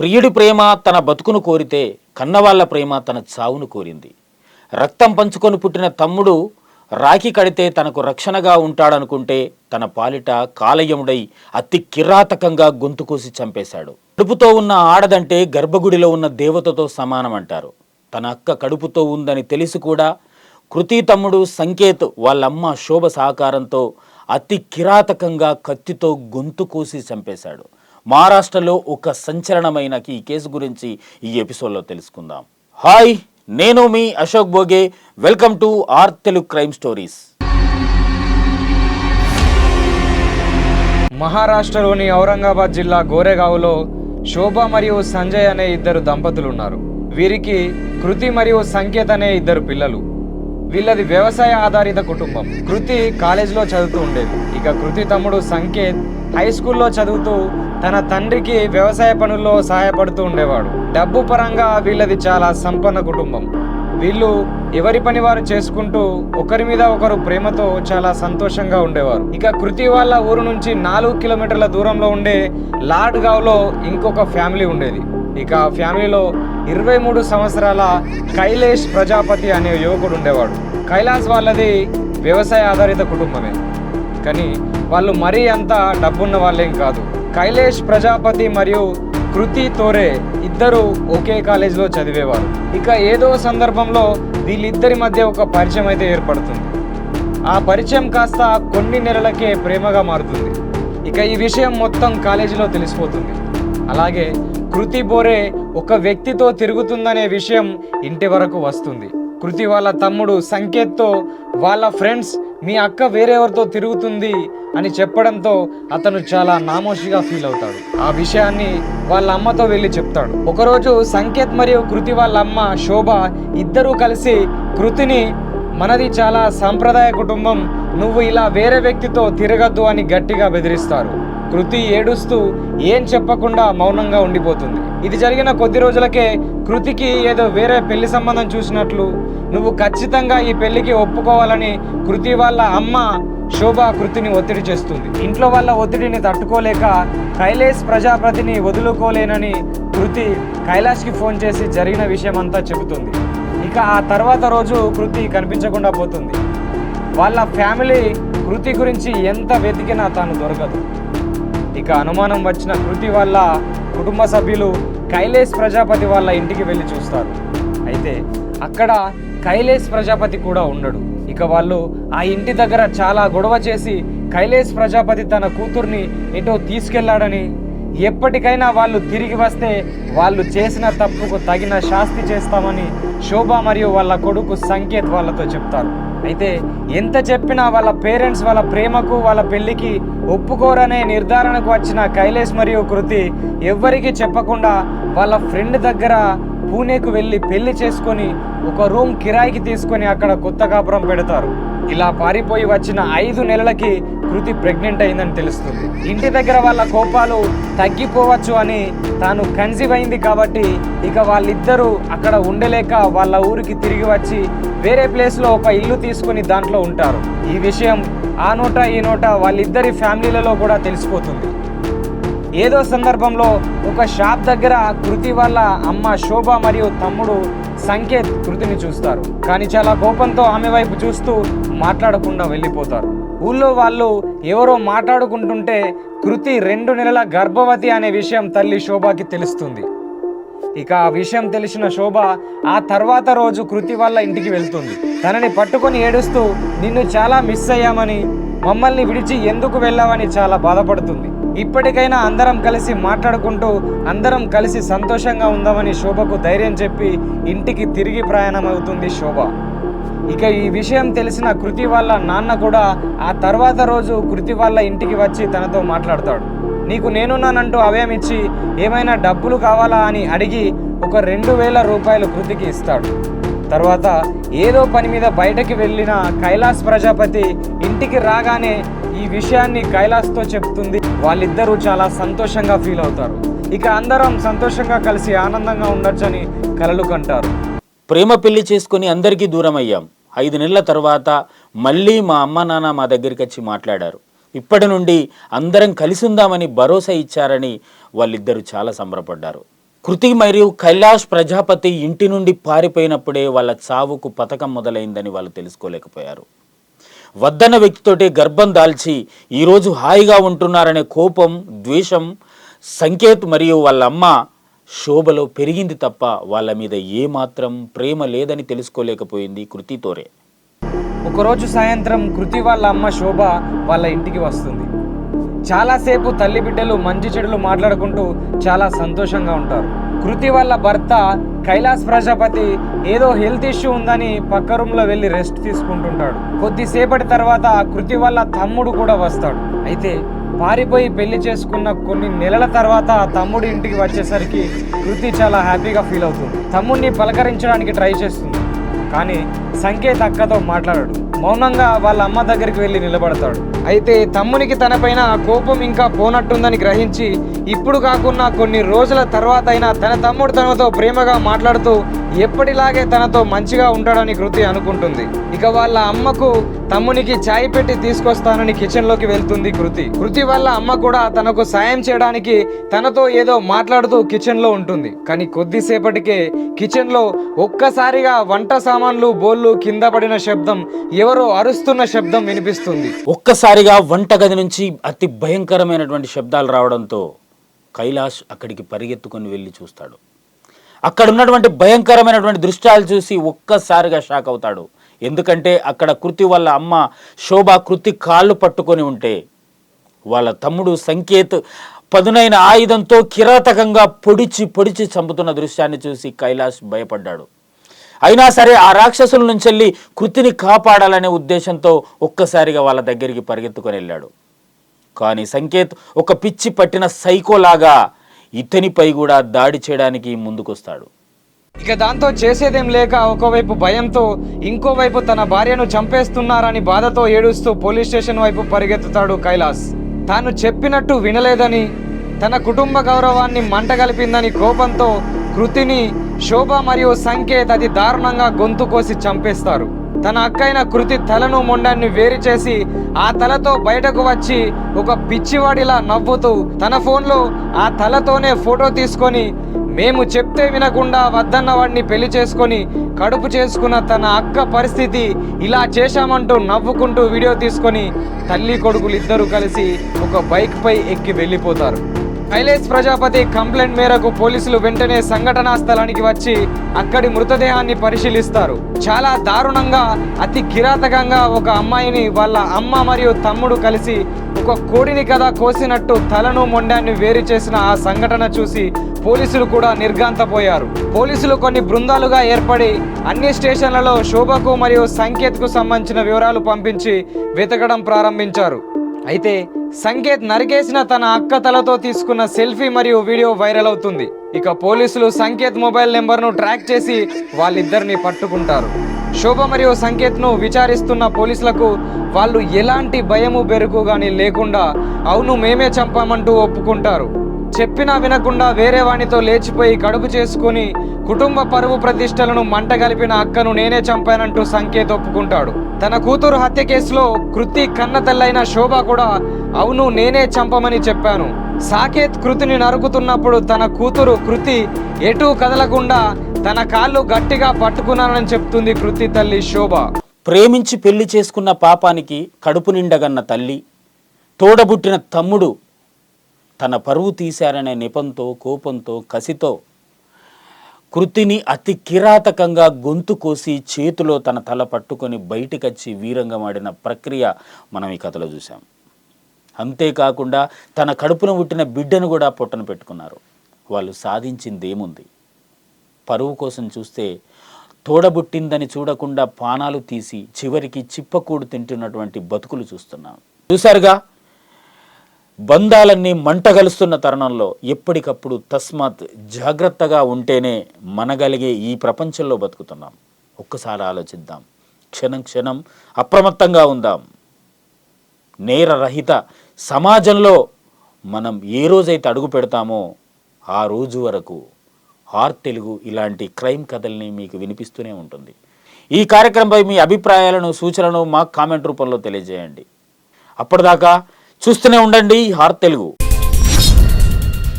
ప్రియుడి ప్రేమ తన బతుకును కోరితే కన్నవాళ్ళ ప్రేమ తన చావును కోరింది. రక్తం పంచుకొని పుట్టిన తమ్ముడు రాఖీ కడితే తనకు రక్షణగా ఉంటాడనుకుంటే తన పాలిట కాలయముడై అతి కిరాతకంగా గొంతు కోసి చంపేశాడు. కడుపుతో ఉన్న ఆడదంటే గర్భగుడిలో ఉన్న దేవతతో సమానం అంటారు తన అక్క కడుపుతో ఉందని తెలిసి కూడా కృతి తమ్ముడు సంకేత్ వాళ్ళమ్మ శోభ సహకారంతో అతి కిరాతకంగా కత్తితో గొంతు కోసి చంపేశాడు. మహారాష్ట్రలో ఒక సంచలనమైన ఈ కేసు గురించి ఈ ఎపిసోడ్లో తెలుసుకుందాం. హాయ్ నేను మీ Ashok Boge welcome to our Telugu crime stories మహారాష్ట్రలోని ఔరంగాబాద్ జిల్లా గోరేగావ్లో శోభ మరియు సంజయ్ అనే ఇద్దరు దంపతులు ఉన్నారు వీరికి కృతి మరియు సంకేత్ అనే ఇద్దరు పిల్లలు. వీళ్ళది వ్యవసాయ ఆధారిత కుటుంబం. కృతి కాలేజీలో చదువుతూ ఉండేది. ఇక కృతి తమ్ముడు సంకేత్ హై స్కూల్లో చదువుతూ తన తండ్రికి వ్యవసాయ పనుల్లో సహాయపడుతూ ఉండేవాడు. డబ్బు పరంగా వీళ్ళది చాలా సంపన్న కుటుంబం. వీళ్ళు ఎవరి పని వారు చేసుకుంటూ ఒకరి మీద ఒకరు ప్రేమతో చాలా సంతోషంగా ఉండేవారు. ఇక కృతి వాళ్ళ ఊరు నుంచి నాలుగు కిలోమీటర్ల దూరంలో ఉండే లాడ్గావ్లో ఇంకొక ఫ్యామిలీ ఉండేది. ఇక ఆ ఫ్యామిలీలో ఇరవై మూడు సంవత్సరాల కైలేష్ ప్రజాపతి అనే యువకుడు ఉండేవాడు. కైలాస్ వాళ్ళది వ్యవసాయ ఆధారిత కుటుంబమే. కానీ వాళ్ళు మరీ అంత డబ్బున్న వాళ్ళేం కాదు. కైలేష్ ప్రజాపతి మరియు కృతి తోరే ఇద్దరు ఒకే కాలేజీలో చదివేవారు. ఇక ఏదో సందర్భంలో వీళ్ళిద్దరి మధ్య ఒక పరిచయం అయితే ఏర్పడుతుంది. ఆ పరిచయం కాస్త కొన్ని నెలలకే ప్రేమగా మారుతుంది. ఇక ఈ విషయం మొత్తం కాలేజీలో తెలిసిపోతుంది. అలాగే కృతి బోరే ఒక వ్యక్తితో తిరుగుతుందనే విషయం ఇంటి వరకు వస్తుంది. కృతి వాళ్ళ తమ్ముడు సంకేత్తో వాళ్ళ ఫ్రెండ్స్ మీ అక్క వేరెవరితో తిరుగుతుంది అని చెప్పడంతో అతను చాలా నామోషిగా ఫీల్ అవుతాడు. ఆ విషయాన్ని వాళ్ళ అమ్మతో వెళ్ళి చెప్తాడు. ఒకరోజు సంకేత్ మరియు కృతి వాళ్ళ అమ్మ శోభ ఇద్దరూ కలిసి కృతిని మనది చాలా సాంప్రదాయ కుటుంబం నువ్వు ఇలా వేరే వ్యక్తితో తిరగద్దు అని గట్టిగా బెదిరిస్తారు. కృతి ఏడుస్తూ ఏం చెప్పకుండా మౌనంగా ఉండిపోతుంది. ఇది జరిగిన కొద్ది రోజులకే కృతికి ఏదో వేరే పెళ్ళి సంబంధం చూసినట్లు నువ్వు ఖచ్చితంగా ఈ పెళ్ళికి ఒప్పుకోవాలని కృతి వాళ్ళ అమ్మ శోభ కృతిని ఒత్తిడి చేస్తుంది. ఇంట్లో వాళ్ళ ఒత్తిడిని తట్టుకోలేక కైలేష్ ప్రజాపతిని వదులుకోలేనని కృతి కైలాష్కి ఫోన్ చేసి జరిగిన విషయం అంతా చెబుతుంది. ఇక ఆ తర్వాత రోజు కృతి కనిపించకుండా పోతుంది. వాళ్ళ ఫ్యామిలీ కృతి గురించి ఎంత వెతికినా తాను దొరకదు. ఇక అనుమానం వచ్చిన కృతి వాళ్ళ కుటుంబ సభ్యులు కైలేష్ ప్రజాపతి వాళ్ళ ఇంటికి వెళ్ళి చూస్తారు. అయితే అక్కడ కైలేష్ ప్రజాపతి కూడా ఉండడు. ఇక వాళ్ళు ఆ ఇంటి దగ్గర చాలా గొడవ చేసి కైలేష్ ప్రజాపతి తన కూతుర్ని ఎటో తీసుకెళ్ళాడని ఎప్పటికైనా వాళ్ళు తిరిగి వస్తే వాళ్ళు చేసిన తప్పుకు తగిన శాస్తి చేస్తామని శోభ మరియు వాళ్ళ కొడుకు సంకేత్ వాళ్ళతో చెప్తారు. అయితే ఎంత చెప్పినా వాళ్ళ పేరెంట్స్ వాళ్ళ ప్రేమకు వాళ్ళ పెళ్ళికి ఒప్పుకోరనే నిర్ధారణకు వచ్చిన కైలేష్ మరియు కృతి ఎవ్వరికీ చెప్పకుండా వాళ్ళ ఫ్రెండ్ దగ్గర పూణేకు వెళ్ళి పెళ్ళి చేసుకొని ఒక రూమ్ కిరాయికి తీసుకొని అక్కడ కొత్త కాపురం పెడతారు. ఇలా పారిపోయి వచ్చిన ఐదు నెలలకి కృతి ప్రెగ్నెంట్ అయిందని తెలుస్తుంది. ఇంటి దగ్గర వాళ్ళ కోపాలు తగ్గిపోవచ్చు అని తాను కన్సీవ్ అయింది కాబట్టి ఇక వాళ్ళిద్దరూ అక్కడ ఉండలేక వాళ్ళ ఊరికి తిరిగి వచ్చి వేరే ప్లేస్లో ఒక ఇల్లు తీసుకొని దాంట్లో ఉంటారు. ఈ విషయం ఆ నోట ఈ నోట వాళ్ళిద్దరి ఫ్యామిలీలలో కూడా తెలిసిపోతుంది. ఏదో సందర్భంలో ఒక షాప్ దగ్గర కృతి వాళ్ళ అమ్మ శోభ మరియు తమ్ముడు సంకేత్ కృతిని చూస్తారు. కానీ చాలా కోపంతో ఆమె వైపు చూస్తూ మాట్లాడకుండా వెళ్ళిపోతారు. ఊళ్ళో వాళ్ళు ఎవరో మాట్లాడుకుంటుంటే కృతి రెండు నెలల గర్భవతి అనే విషయం తల్లి శోభకి తెలుస్తుంది. ఇక ఆ విషయం తెలిసిన శోభ ఆ తర్వాత రోజు కృతి వల్ల ఇంటికి వెళ్తుంది. తనని పట్టుకొని ఏడుస్తూ నిన్ను చాలా మిస్ అయ్యామని మమ్మల్ని విడిచి ఎందుకు వెళ్ళావని చాలా బాధపడుతుంది. ఇప్పటికైనా అందరం కలిసి మాట్లాడుకుంటూ అందరం కలిసి సంతోషంగా ఉందామని శోభకు ధైర్యం చెప్పి ఇంటికి తిరిగి ప్రయాణమవుతుంది శోభ. ఇక ఈ విషయం తెలిసిన కృతి వాళ్ళ నాన్న కూడా ఆ తర్వాత రోజు కృతి వాళ్ళ ఇంటికి వచ్చి తనతో మాట్లాడతాడు. నీకు నేనున్నానంటూ అభయం ఇచ్చి ఏమైనా డబ్బులు కావాలా అని అడిగి ఒక రెండు వేల రూపాయలు కృతికి ఇస్తాడు. తర్వాత ఏదో పని మీద బయటకి వెళ్ళిన కైలాస్ ప్రజాపతి ఇంటికి రాగానే ఈ విషయాన్ని కైలాస్తో చెప్తుంది. వాళ్ళిద్దరూ చాలా సంతోషంగా ఫీల్ అవుతారు. ఇక అందరం సంతోషంగా కలిసి ఆనందంగా ఉండొచ్చని కలలు కంటారు. ప్రేమ పెళ్ళి చేసుకుని అందరికీ దూరం అయ్యాం. ఐదు నెలల తర్వాత మళ్ళీ మా అమ్మ నాన్న మా దగ్గరికి వచ్చి మాట్లాడారు. ఇప్పటి నుండి అందరం కలిసి ఉందామని భరోసా ఇచ్చారని వాళ్ళిద్దరూ చాలా సంబరపడ్డారు. కృతి మరియు కైలాష్ ప్రజాపతి ఇంటి నుండి పారిపోయినప్పుడే వాళ్ళ చావుకు పథకం మొదలైందని వాళ్ళు తెలుసుకోలేకపోయారు. వద్దన్న వ్యక్తితోటే గర్భం దాల్చి ఈరోజు హాయిగా ఉంటున్నారనే కోపం ద్వేషం సంకేత్ మరియు వాళ్ళ అమ్మ శోభలో పెరిగింది తప్ప వాళ్ళ మీద ఏమాత్రం ప్రేమ లేదని తెలుసుకోలేకపోయింది కృతితోరే ఒకరోజు సాయంత్రం కృతి వాళ్ళ అమ్మ శోభ వాళ్ళ ఇంటికి వస్తుంది. చాలాసేపు తల్లి బిడ్డలు మంచి చెడులు మాట్లాడుకుంటూ చాలా సంతోషంగా ఉంటారు. కృతి వల్ల భర్త కైలాస్ ప్రజాపతి ఏదో హెల్త్ ఇష్యూ ఉందని పక్క రూమ్లో వెళ్ళి రెస్ట్ తీసుకుంటుంటాడు. కొద్దిసేపటి తర్వాత కృతి వల్ల తమ్ముడు కూడా వస్తాడు. అయితే పారిపోయి పెళ్ళి చేసుకున్న కొన్ని నెలల తర్వాత తమ్ముడు ఇంటికి వచ్చేసరికి కృతి చాలా హ్యాపీగా ఫీల్ అవుతుంది. తమ్ముడిని పలకరించడానికి ట్రై చేస్తుంది. కానీ సంకేత్ అక్కతో మాట్లాడాడు. మౌనంగా వాళ్ళ అమ్మ దగ్గరికి వెళ్ళి నిలబడతాడు. అయితే తమ్మునికి తనపైన కోపం ఇంకా పోనట్టుందని గ్రహించి ఇప్పుడు కాకుండా కొన్ని రోజుల తర్వాత అయినా తన తమ్ముడు తనతో ప్రేమగా మాట్లాడుతూ ఎప్పటిలాగే తనతో మంచిగా ఉంటాడని కృతి అనుకుంటుంది. ఇక వాళ్ళ అమ్మకు తమ్మునికి చాయ్ పెట్టి తీసుకొస్తానని కిచెన్లోకి వెళ్తుంది కృతి. కృతి వాళ్ళ అమ్మ కూడా తనకు సాయం చేయడానికి తనతో ఏదో మాట్లాడుతూ కిచెన్లో ఉంటుంది. కానీ కొద్దిసేపటికే కిచెన్లో ఒక్కసారిగా వంట సామాన్లు బోళ్ళు కింద పడిన శబ్దం ఎవరో అరుస్తున్న శబ్దం వినిపిస్తుంది. ఒక్కసారిగా వంటగది నుంచి అతి భయంకరమైనటువంటి శబ్దాలు రావడంతో కైలాష్ అక్కడికి పరిగెత్తుకొని వెళ్ళి చూస్తాడు. అక్కడ ఉన్నటువంటి భయంకరమైనటువంటి దృశ్యాలు చూసి ఒక్కసారిగా షాక్ అవుతాడు. ఎందుకంటే అక్కడ కృతి వాళ్ళ అమ్మ శోభ కృతి కాళ్ళు పట్టుకొని ఉంటే వాళ్ళ తమ్ముడు సంకేత్ పదునైన ఆయుధంతో కిరాతకంగా పొడిచి పొడిచి చంపుతున్న దృశ్యాన్ని చూసి కైలాష్ భయపడ్డాడు. అయినా సరే ఆ రాక్షసుల నుంచి వెళ్ళి కృతిని కాపాడాలనే ఉద్దేశంతో ఒక్కసారిగా వాళ్ళ దగ్గరికి పరిగెత్తుకొని వెళ్ళాడు. కానీ సంకేత్ ఒక పిచ్చి పట్టిన సైకోలాగా ఇతనిపై కూడా దాడి చేయడానికి ముందుకొస్తాడు. ఇక దాంతో చేసేదేం లేక ఒకవైపు భయంతో ఇంకోవైపు తన భార్యను చంపేస్తున్నారని బాధతో ఏడుస్తూ పోలీస్ స్టేషన్ వైపు పరిగెత్తుతాడు కైలాస్. తాను చెప్పినట్టు వినలేదని తన కుటుంబ గౌరవాన్ని మంటగలిపిందని కోపంతో కృతిని శోభ మరియు సంకేత్ అది దారుణంగా గొంతు కోసి చంపేస్తారు. తన అక్కైన కృతి తలను మొండాన్ని వేరు చేసి ఆ తలతో బయటకు వచ్చి ఒక పిచ్చివాడిలా నవ్వుతూ తన ఫోన్లో ఆ తలతోనే ఫోటో తీసుకొని మేము చెప్తే వినకుండా వద్దన్న వాడిని పెళ్ళి చేసుకొని కడుపు చేసుకున్న తన అక్క పరిస్థితి ఇలా చేశామంటూ నవ్వుకుంటూ వీడియో తీసుకొని తల్లి కొడుకులు ఇద్దరు కలిసి ఒక బైక్పై ఎక్కి వెళ్ళిపోతారు. కైలేష్ ప్రజాపతి కంప్లైంట్ మేరకు పోలీసులు వెంటనే సంఘటనా స్థలానికి వచ్చి అక్కడి మృతదేహాన్ని పరిశీలిస్తారు. చాలా దారుణంగా అతి కిరాతకంగా ఒక అమ్మాయిని వాళ్ళ అమ్మ మరియు తమ్ముడు కలిసి ఒక కోడిని కదా కోసినట్టు తలను మొండాన్ని వేరు చేసిన ఆ సంఘటన చూసి పోలీసులు కూడా నిర్గాంతపోయారు పోలీసులు కొన్ని బృందాలుగా ఏర్పడి అన్ని స్టేషన్లలో శోభకు మరియు సంకేత్కు సంబంధించిన వివరాలు పంపించి వెతకడం ప్రారంభించారు. అయితే సంకేత్ నరికేసిన తన అక్క తలతో తీసుకున్న సెల్ఫీ మరియు వీడియో వైరల్ అవుతుంది. ఇక పోలీసులు సంకేత్ మొబైల్ నెంబర్ను ట్రాక్ చేసి వాళ్ళిద్దరిని పట్టుకుంటారు. శోభ మరియు సంకేత్ను విచారిస్తున్న పోలీసులకు వాళ్ళు ఎలాంటి భయము బెరుకు కానీ లేకుండా అవును మేమే చంపామంటూ ఒప్పుకుంటారు. చెప్పినా వినకుండా వేరే వానితో లేచిపోయి కడుపు చేసుకుని కుటుంబ పరువు ప్రతిష్టలను మంట కలిపిన అక్కను నేనే చంపానంటూ సంకేత్ ఒప్పుకుంటాడు. తన కూతురు హత్య కేసులో కృతి కన్న తల్లైన శోభ కూడా అవును నేనే చంపమని చెప్పాను. సాకేత్ కృతిని నరుకుతున్నప్పుడు తన కూతురు కృతి ఎటూ కదలకుండా తన కాళ్ళు గట్టిగా పట్టుకున్నానని చెప్తుంది కృతి తల్లి శోభ. ప్రేమించి పెళ్ళి చేసుకున్న పాపానికి కడుపు నిండగన్న తల్లి తోడబుట్టిన తమ్ముడు తన పరువు తీశారనే నెపంతో కోపంతో కసితో కృతిని అతి కిరాతకంగా గొంతు కోసి చేతిలో తన తల పట్టుకొని బయటికొచ్చి వీరంగమాడిన ప్రక్రియ మనం ఈ కథలో చూసాం అంతేకాకుండా తన కడుపున పుట్టిన బిడ్డను కూడా పొట్టన పెట్టుకున్నారు. వాళ్ళు సాధించింది ఏముంది పరువు కోసం చూస్తే తోడబుట్టిందని చూడకుండా పానాలు తీసి చివరికి చిప్పకూడు తింటున్నటువంటి బతుకులు చూస్తున్నాం. చూశారుగా? బంధాలన్నీ మంటగలుస్తున్న తరుణంలో ఎప్పటికప్పుడు తస్మాత్ జాగ్రత్తగా ఉంటేనే మనగలిగే ఈ ప్రపంచంలో బతుకుతున్నాం. ఒక్కసారి ఆలోచిద్దాం. క్షణం క్షణం అప్రమత్తంగా ఉందాం. నేరరహిత సమాజంలో మనం ఏ రోజైతే అడుగు పెడతామో ఆ రోజు వరకు ఆర్ తెలుగు ఇలాంటి క్రైమ్ కథల్ని మీకు వినిపిస్తూనే ఉంటుంది. ఈ కార్యక్రమంపై మీ అభిప్రాయాలను సూచనలను మాకు కామెంట్ రూపంలో తెలియజేయండి. అప్పటిదాకా చూస్తూనే ఉండండి హార్ తెలుగు.